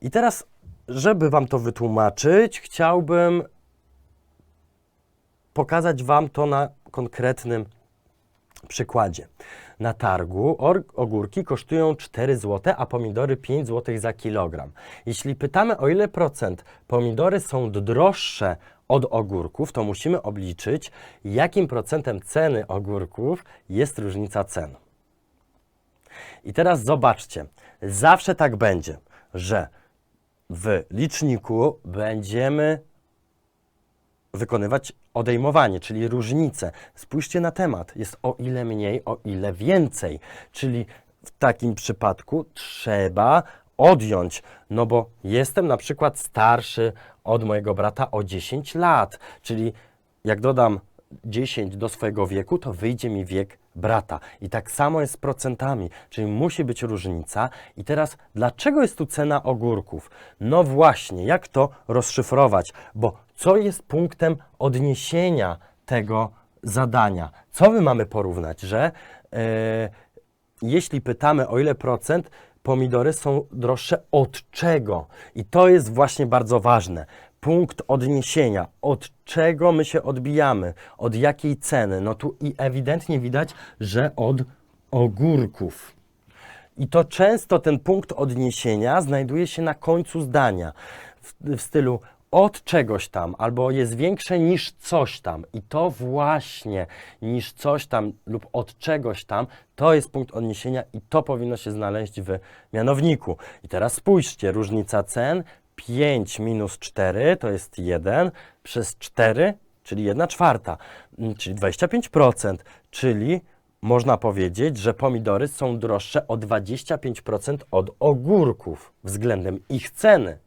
I teraz, żeby Wam to wytłumaczyć, chciałbym pokazać Wam to na konkretnym przykładzie. Na targu ogórki kosztują 4 zł, a pomidory 5 zł za kilogram. Jeśli pytamy o ile procent pomidory są droższe od ogórków, to musimy obliczyć, jakim procentem ceny ogórków jest różnica cen. I teraz zobaczcie, zawsze tak będzie, że w liczniku będziemy wykonywać odejmowanie, czyli różnicę. Spójrzcie na temat. Jest o ile mniej, o ile więcej. Czyli w takim przypadku trzeba odjąć, no bo jestem na przykład starszy od mojego brata o 10 lat, czyli jak dodam 10 do swojego wieku, to wyjdzie mi wiek brata. I tak samo jest z procentami, czyli musi być różnica. I teraz, dlaczego jest tu cena ogórków? No właśnie, jak to rozszyfrować? Bo co jest punktem odniesienia tego zadania? Co my mamy porównać, że e, jeśli pytamy o ile procent, pomidory są droższe od czego? I to jest właśnie bardzo ważne. Punkt odniesienia, od czego my się odbijamy, od jakiej ceny. No tu i ewidentnie widać, że od ogórków. I to często ten punkt odniesienia znajduje się na końcu zdania w, w stylu od czegoś tam, albo jest większe niż coś tam. I to właśnie niż coś tam lub od czegoś tam, to jest punkt odniesienia i to powinno się znaleźć w mianowniku. I teraz spójrzcie, różnica cen 5 minus 4 to jest 1 przez 4, czyli 1 czwarta, mm, czyli 25%, czyli można powiedzieć, że pomidory są droższe o 25% od ogórków względem ich ceny.